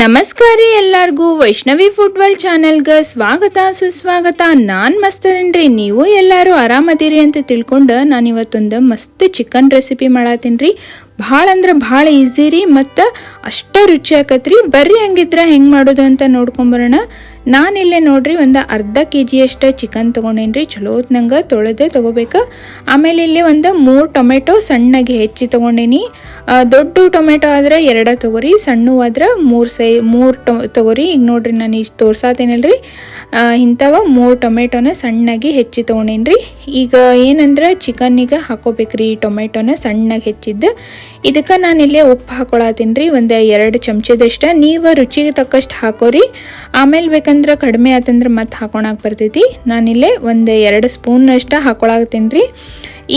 ನಮಸ್ಕಾರ ರೀ ಎಲ್ಲರಿಗೂ. ವೈಷ್ಣವಿ ಫುಡ್ ವರ್ಲ್ಡ್ ಚಾನೆಲ್ಗೆ ಸ್ವಾಗತ, ಸುಸ್ವಾಗತ. ನಾನು ಮಸ್ತದೇನ್ರಿ ನೀವು ಎಲ್ಲರೂ ಆರಾಮದಿರಿ ಅಂತ ತಿಳ್ಕೊಂಡು ನಾನು ಇವತ್ತೊಂದು ಮಸ್ತ್ ಚಿಕನ್ ರೆಸಿಪಿ ಮಾಡತ್ತೀನಿ ರೀ. ಭಾಳ ಅಂದ್ರೆ ಭಾಳ ಈಸಿ ರೀ ಮತ್ತು ಅಷ್ಟ ರುಚಿ ಆಕತ್ರಿ. ಬರ್ರಿ ಹಂಗಿದ್ರೆ ಹೆಂಗೆ ಮಾಡೋದು ಅಂತ ನೋಡ್ಕೊಂಬರೋಣ ನಾನಿಲ್ಲೇ ನೋಡ್ರಿ ಒಂದು ಅರ್ಧ ಕೆ ಜಿಯಷ್ಟು ಚಿಕನ್ ತೊಗೊಂಡೇನಿ ರೀ ಚಲೋ ನಂಗೆ ತೊಳೆದೇ ತೊಗೋಬೇಕು. ಆಮೇಲೆ ಇಲ್ಲಿ ಒಂದು ಮೂರು ಟೊಮೆಟೊ ಸಣ್ಣಗೆ ಹೆಚ್ಚಿ ತೊಗೊಂಡೇನಿ. ದೊಡ್ಡ ಟೊಮೆಟೊ ಆದ್ರೆ ಎರಡ ತೊಗೋರಿ ಸಣ್ಣ ಆದ್ರೆ ಮೂರು ಸೈ, ಮೂರು ಟೊ, ತೊಗೋರಿ. ಈಗ ನೋಡ್ರಿ ನಾನು ಇಷ್ಟು ತೋರ್ಸಾತೇನಲ್ರಿ? ಇಂಥವ ಮೂರು ಟೊಮೆಟೊನ ಸಣ್ಣಗೆ ಹೆಚ್ಚಿ ತೊಗೊಂಡೇನಿ ರೀ ಈಗ ಏನಂದ್ರೆ ಚಿಕನ್ನಿಗೆ ಹಾಕೋಬೇಕ್ರಿ ಟೊಮೆಟೊನ ಸಣ್ಣಗೆ ಹೆಚ್ಚಿದ್ದು. ಇದಕ್ಕೆ ಇಲ್ಲೇ ಉಪ್ಪು ಹಾಕೊಳತ್ತೀನಿ ರೀ ಒಂದು ಎರಡು ಚಮಚದಷ್ಟು. ನೀವು ರುಚಿಗೆ ತಕ್ಕಷ್ಟು ಹಾಕೋರಿ. ಆಮೇಲೆ ಬೇಕಂದ್ರೆ ಕಡಿಮೆ ಆತಂದ್ರೆ ಮತ್ತೆ ಹಾಕೊಳಕ್ಕೆ ಬರ್ತೈತಿ. ನಾನಿಲ್ಲೇ ಒಂದು ಎರಡು ಸ್ಪೂನ್ನಷ್ಟು ಹಾಕೊಳತ್ತೀನಿ ರೀ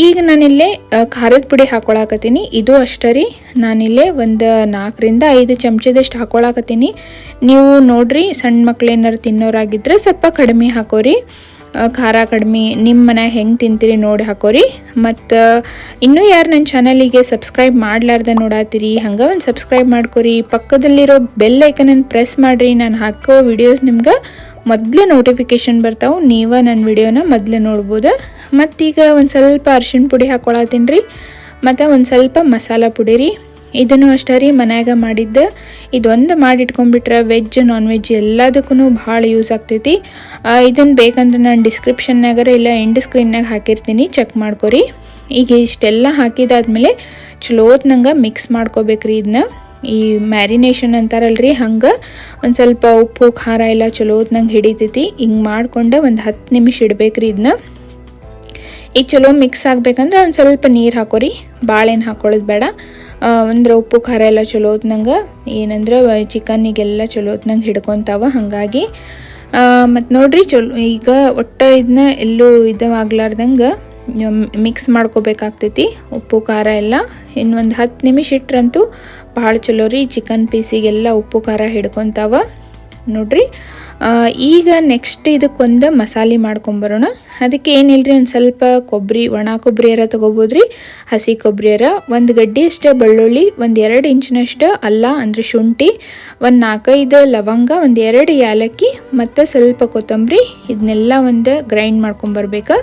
ಈಗ ನಾನಿಲ್ಲೇ ಖಾರದ ಪುಡಿ ಹಾಕೊಳಕತ್ತೀನಿ. ಇದು ಅಷ್ಟೇ ರೀ. ನಾನಿಲ್ಲೇ ಒಂದು ನಾಲ್ಕರಿಂದ ಐದು ಚಮಚದಷ್ಟು ಹಾಕೊಳಕತ್ತೀನಿ. ನೀವು ನೋಡ್ರಿ, ಸಣ್ಣ ಮಕ್ಳು ಏನಾರು ತಿನ್ನೋರಾಗಿದ್ರೆ ಸ್ವಲ್ಪ ಕಡಿಮೆ ಹಾಕೋರಿ. ಖಾರ ಕಡಿಮೆ ನಿಮ್ಮ ಮನೆ ಹೆಂಗೆ ತಿಂತೀರಿ ನೋಡಿ ಹಾಕೋರಿ. ಮತ್ತು, ಇನ್ನೂ ಯಾರು ನನ್ನ ಚಾನಲಿಗೆ ಸಬ್ಸ್ಕ್ರೈಬ್ ಮಾಡಲಾರ್ದ ನೋಡಾತೀರಿ, ಹಂಗೆ ಒಂದು ಸಬ್ಸ್ಕ್ರೈಬ್ ಮಾಡ್ಕೊರಿ. ಪಕ್ಕದಲ್ಲಿರೋ ಬೆಲ್ ಐಕನನ್ನು ಪ್ರೆಸ್ ಮಾಡಿರಿ. ನಾನು ಹಾಕೋ ವಿಡಿಯೋಸ್ ನಿಮ್ಗೆ ಮೊದಲೇ ನೋಟಿಫಿಕೇಷನ್ ಬರ್ತಾವೆ. ನೀವು ನನ್ನ ವಿಡಿಯೋನ ಮೊದಲು ನೋಡ್ಬೋದು. ಮತ್ತೀಗ ಒಂದು ಸ್ವಲ್ಪ ಅರ್ಶಿಣ ಪುಡಿ ಹಾಕೊಳತ್ತೀನಿ ರೀ. ಮತ್ತು ಒಂದು ಸ್ವಲ್ಪ ಮಸಾಲ ಪುಡಿ ರೀ. ಇದನ್ನು ಅಷ್ಟೇ ರೀ ಮನ್ಯಾಗ ಮಾಡಿದ್ದು. ಇದೊಂದು ಮಾಡಿಟ್ಕೊಂಡ್ಬಿಟ್ರೆ ವೆಜ್ ನಾನ್ ವೆಜ್ ಎಲ್ಲದಕ್ಕೂ ಭಾಳ ಯೂಸ್ ಆಗ್ತೈತಿ. ಇದನ್ನು ಬೇಕಂದ್ರೆ ನಾನು ಡಿಸ್ಕ್ರಿಪ್ಷನ್ನಾಗರ ಇಲ್ಲ ಎಂಡ್ ಸ್ಕ್ರೀನ್ನಾಗ ಹಾಕಿರ್ತೀನಿ. ಚೆಕ್ ಮಾಡ್ಕೊರಿ ಈಗ ಇಷ್ಟೆಲ್ಲ ಹಾಕಿದಾದ್ಮೇಲೆ ಚಲೋತ್ ನಂಗೆ ಮಿಕ್ಸ್ ಮಾಡ್ಕೋಬೇಕ್ರಿ ಇದನ್ನ ಈ ಮ್ಯಾರಿನೇಷನ್ ಅಂತಾರಲ್ರಿ ಹಂಗೆ. ಒಂದು ಸ್ವಲ್ಪ ಉಪ್ಪು, ಖಾರ ಎಲ್ಲ ಚಲೋತ್ ನಂಗೆ ಹಿಡಿತೈತಿ. ಹಿಂಗೆ ಮಾಡಿಕೊಂಡು ಒಂದು ಹತ್ತು ನಿಮಿಷ ಇಡ್ಬೇಕ್ರಿ ಇದನ್ನ ಈಗ ಚಲೋ ಮಿಕ್ಸ್ ಆಗಬೇಕಂದ್ರೆ ಒಂದು ಸ್ವಲ್ಪ ನೀರು ಹಾಕೋರಿ. ಭಾಳೇನು ಹಾಕೊಳ್ಳೋದು ಬೇಡ. ಅಂದ್ರೆ ಉಪ್ಪು, ಖಾರ ಎಲ್ಲ ಚಲೋ ಹೊತ್ನಂಗೆ. ಏನಂದ್ರೆ ಚಿಕನ್ನಿಗೆಲ್ಲ ಚಲೋ ಹೊತ್ನಂಗೆ ಹಿಡ್ಕೊತಾವ ಹಾಗಾಗಿ. ಮತ್ತು ನೋಡ್ರಿ ಚಲೋ, ಈಗ ಒಟ್ಟು ಇದನ್ನ ಎಲ್ಲೂ ಇದಾಗ್ಲಾರ್ದಂಗೆ ಮಿಕ್ಸ್ ಮಾಡ್ಕೋಬೇಕಾಗ್ತೈತಿ. ಉಪ್ಪು, ಖಾರ ಎಲ್ಲ. ಇನ್ನೊಂದು ಹತ್ತು ನಿಮಿಷ ಇಟ್ರಂತೂ ಭಾಳ ಚಲೋ ರೀ ಚಿಕನ್ ಪೀಸಿಗೆಲ್ಲ ಉಪ್ಪು, ಖಾರ ಹಿಡ್ಕೊತಾವ. ನೋಡ್ರಿ. ಈಗ ನೆಕ್ಸ್ಟ್ ಇದಕ್ಕೊಂದು ಮಸಾಲೆ ಮಾಡ್ಕೊಂಬರೋಣ. ಅದಕ್ಕೆ ಏನಿಲ್ರಿ, ಒಂದು ಸ್ವಲ್ಪ ಕೊಬ್ಬರಿ ಒಣ ಕೊಬ್ಬರಿ ಕೊಬ್ಬರಿಯರ ತೊಗೋಬೋದ್ರಿ. ಹಸಿ ಕೊಬ್ಬರಿ ಅರ ಒಂದು ಗಡ್ಡಿ ಅಷ್ಟೇ ಬೆಳ್ಳುಳ್ಳಿ, ಒಂದು ಎರಡು ಇಂಚಿನಷ್ಟು ಅಲ್ಲ ಅಂದರೆ ಶುಂಠಿ, ಒಂದು ನಾಲ್ಕೈದು ಲವಂಗ, ಒಂದು ಎರಡು ಏಲಕ್ಕಿ ಮತ್ತು ಸ್ವಲ್ಪ ಕೊತ್ತಂಬರಿ ಇದನ್ನೆಲ್ಲ ಒಂದು ಗ್ರೈಂಡ್ ಮಾಡ್ಕೊಂಬರ್ಬೇಕು.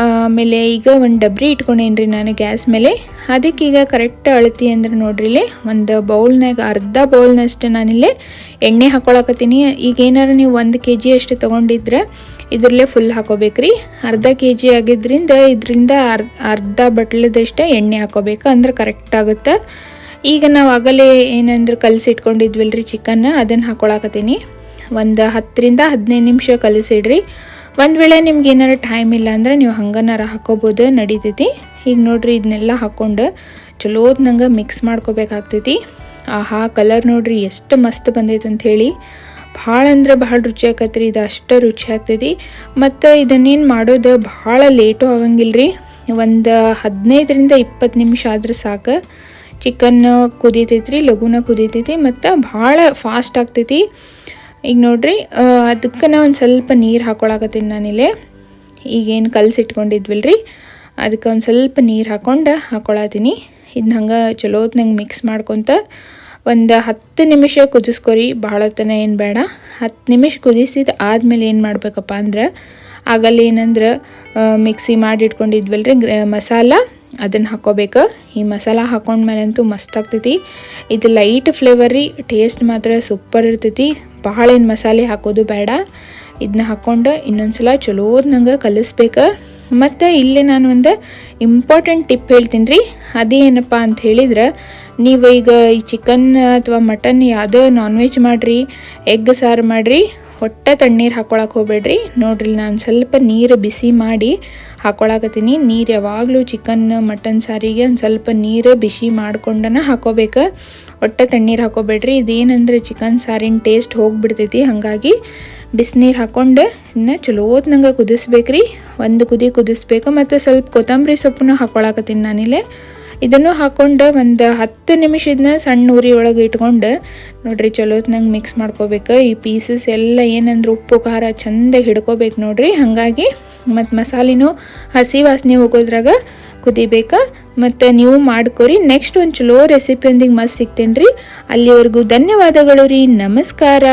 ಆಮೇಲೆ ಈಗ ಒಂದು ಡಬ್ರಿ ಇಟ್ಕೊಂಡೇನ್ರಿ ನಾನು ಗ್ಯಾಸ್ ಮೇಲೆ. ಅದಕ್ಕೆ ಈಗ ಕರೆಕ್ಟ್ ಅಳತಿ ಅಂದ್ರೆ ಇಲ್ಲಿ ಒಂದು ಬೌಲ್ನಾಗ ಅರ್ಧ ಬೌಲ್ನಷ್ಟು ನಾನಿಲ್ಲಿ ಎಣ್ಣೆ ಹಾಕೊಳಕತ್ತೀನಿ. ಈಗ ಏನಾರು ನೀವು ಒಂದು ಕೆ ಜಿ ಅಷ್ಟು ತೊಗೊಂಡಿದ್ರೆ ಇದರಲ್ಲೇ ಫುಲ್ ಹಾಕೋಬೇಕ್ರಿ. ಅರ್ಧ ಕೆ ಜಿ ಆಗಿದ್ರಿಂದ ಇದರಿಂದ ಅರ್, ಅರ್ಧ ಬಟ್ಲದಷ್ಟೇ ಎಣ್ಣೆ ಹಾಕೋಬೇಕು ಅಂದ್ರೆ ಕರೆಕ್ಟ್ ಆಗುತ್ತೆ. ಈಗ ನಾವು ಆಗಲೇ ಏನಂದ್ರೆ ಕಲಸಿಟ್ಕೊಂಡಿದ್ವಲ್ರಿ ಚಿಕನ್ ಅದನ್ನು ಹಾಕೊಳಕತ್ತೀನಿ. ಒಂದು ಹತ್ತರಿಂದ ಹದಿನೈದು ನಿಮಿಷ ಕಲಸಿಡ್ರಿ. ಒಂದು ವೇಳೆ ನಿಮ್ಗೆ ಏನಾರು ಟೈಮ್ ಇಲ್ಲ ಅಂದರೆ ನೀವು ಹಂಗನಾರ ಹಾಕೋಬೋದು, ನಡೀತೈತಿ. ಈಗ ನೋಡ್ರಿ ಇದನ್ನೆಲ್ಲ ಹಾಕ್ಕೊಂಡು ಚಲೋದ್ ನಂಗೆ ಮಿಕ್ಸ್ ಮಾಡ್ಕೋಬೇಕಾಗ್ತೈತಿ. ಆಹಾ ಕಲರ್ ನೋಡ್ರಿ, ಎಷ್ಟು ಮಸ್ತ್ ಬಂದೈತೆ ಅಂತ ಹೇಳಿ. ಭಾಳ ಅಂದ್ರೆ ಭಾಳ ರುಚಿ ಆಕತ್ರಿ, ಇದು ಅಷ್ಟು ರುಚಿ ಆಗ್ತೈತಿ. ಮತ್ತು ಇದನ್ನೇನು ಮಾಡೋದು, ಭಾಳ ಲೇಟು ಆಗಂಗಿಲ್ಲ ರೀ ಒಂದು ಹದಿನೈದರಿಂದ ಇಪ್ಪತ್ತು ನಿಮಿಷ ಆದ್ರೆ ಸಾಕು. ಚಿಕನ್ ಕುದೀತೈತ್ರಿ, ಲಘುನ ಕುದೀತೈತಿ, ಮತ್ತು ಭಾಳ ಫಾಸ್ಟ್ ಆಗ್ತೈತಿ. ಈಗ ನೋಡ್ರಿ ಅದಕ್ಕೆ ನಾ ಒಂದು ಸ್ವಲ್ಪ ನೀರು ಹಾಕೊಳಕತ್ತೀನಿ ನಾನಿಲ್ಲಿ ಈಗೇನು ಕಲಸಿಟ್ಕೊಂಡಿದ್ವಿಲ್ರಿ ಅದಕ್ಕೆ ಒಂದು ಸ್ವಲ್ಪ ನೀರು ಹಾಕೊಂಡು ಹಾಕೊಳತ್ತೀನಿ ಇದನ್ನ ಹಂಗೆ ಚಲೋ ನಂಗೆ ಮಿಕ್ಸ್ ಮಾಡ್ಕೊತ ಒಂದು ಹತ್ತು ನಿಮಿಷ ಕುದಿಸ್ಕೊರಿ, ಭಾಳ ಹೊತ್ತನ ಏನು ಬೇಡ. ಹತ್ತು ನಿಮಿಷ ಕುದಿಸಿದ ಆದಮೇಲೆ ಏನು ಮಾಡಬೇಕಪ್ಪ ಅಂದ್ರೆ ಆಗಲ್ಲ ಏನಂದ್ರೆ ಮಿಕ್ಸಿ ಮಾಡಿ ಇಟ್ಕೊಂಡಿದ್ವಲ್ರಿ, ಗ್ರ, ಮಸಾಲ, ಅದನ್ನು ಹಾಕೋಬೇಕು. ಈ ಮಸಾಲ ಹಾಕೊಂಡ್ಮೇಲೆ ಅಂತೂ ಮಸ್ತ್ ಆಗ್ತೈತಿ. ಇದು ಲೈಟ್ ಫ್ಲೇವರ್ ರೀ ಟೇಸ್ಟ್ ಮಾತ್ರ ಸೂಪರ್ ಇರ್ತೈತಿ. ಭಾಳ ಏನು ಮಸಾಲೆ ಹಾಕೋದು ಬೇಡ. ಇದನ್ನ ಹಾಕ್ಕೊಂಡು ಇನ್ನೊಂದ್ಸಲ ಚಲೋ ನಂಗೆ ಕಲಿಸ್ಬೇಕು. ಮತ್ತು ಇಲ್ಲೇ ನಾನು ಒಂದು ಇಂಪಾರ್ಟೆಂಟ್ ಟಿಪ್ ಹೇಳ್ತೀನಿ ರೀ ಅದೇನಪ್ಪ ಅಂತ ಹೇಳಿದ್ರೆ ನೀವು ಈಗ ಈ ಚಿಕನ್ ಅಥವಾ ಮಟನ್ ಯಾವುದೇ ನಾನ್ ವೆಜ್ ಮಾಡಿರಿ ಎಗ್ ಸಾರು ಮಾಡಿರಿ ಹೊಟ್ಟೆ ತಣ್ಣೀರು ಹಾಕೊಳಕ್ಕೆ ಹೋಗ್ಬೇಡ್ರಿ. ನೋಡ್ರಿ, ನಾನು ಸ್ವಲ್ಪ ನೀರು ಬಿಸಿ ಮಾಡಿ ಹಾಕೊಳಕತ್ತೀನಿ. ನೀರು ಯಾವಾಗಲೂ ಚಿಕನ್ ಮಟನ್ ಸಾರಿಗೆ ಒಂದು ಸ್ವಲ್ಪ ನೀರು ಬಿಸಿ ಮಾಡ್ಕೊಂಡನ ಹಾಕೋಬೇಕು. ಹೊಟ್ಟೆ ತಣ್ಣೀರು ಹಾಕೋಬೇಡ್ರಿ. ಇದೇನಂದ್ರೆ ಚಿಕನ್ ಸಾರಿನ ಟೇಸ್ಟ್ ಹೋಗಿಬಿಡ್ತೈತಿ. ಹಾಗಾಗಿ ಬಿಸಿನೀರು ಹಾಕ್ಕೊಂಡು ಇನ್ನು ಚಲೋತ್ ನಂಗೆ ಕುದಿಸ್ಬೇಕ್ರಿ. ಒಂದು ಕುದಿ ಕುದಿಸ್ಬೇಕು. ಮತ್ತು ಸ್ವಲ್ಪ ಕೊತ್ತಂಬರಿ ಸೊಪ್ಪನ್ನು ಹಾಕೊಳಕತ್ತೀನಿ ನಾನಿಲ್ಲೇ. ಇದನ್ನು ಹಾಕ್ಕೊಂಡು ಒಂದು ಹತ್ತು ನಿಮಿಷ ಇದನ್ನ ಸಣ್ಣ ಉರಿ ಒಳಗೆ ಇಟ್ಕೊಂಡು, ನೋಡ್ರಿ ಚಲೋತ್ನಂಗೆ ಮಿಕ್ಸ್ ಮಾಡ್ಕೋಬೇಕು. ಈ ಪೀಸಸ್ ಎಲ್ಲ ಏನಂದ್ರೆ ಉಪ್ಪು, ಖಾರ ಚಂದ ಹಿಡ್ಕೋಬೇಕು ನೋಡ್ರಿ. ಹಾಗಾಗಿ ಮತ್ತು ಮಸಾಲಿನೂ ಹಸಿ ವಾಸನೆ ಹೋಗೋದ್ರಾಗ ಕುದಿಬೇಕು. ಮತ್ತು ನೀವು ಮಾಡ್ಕೋರಿ. ನೆಕ್ಸ್ಟ್ ಒಂದು ಚಲೋ ರೆಸಿಪಿಯೊಂದಿಗೆ ಮಸ್ತ್ ಸಿಗ್ತೇನೆ ರೀ ಅಲ್ಲಿವರೆಗೂ ಧನ್ಯವಾದಗಳು ರೀ. ನಮಸ್ಕಾರ.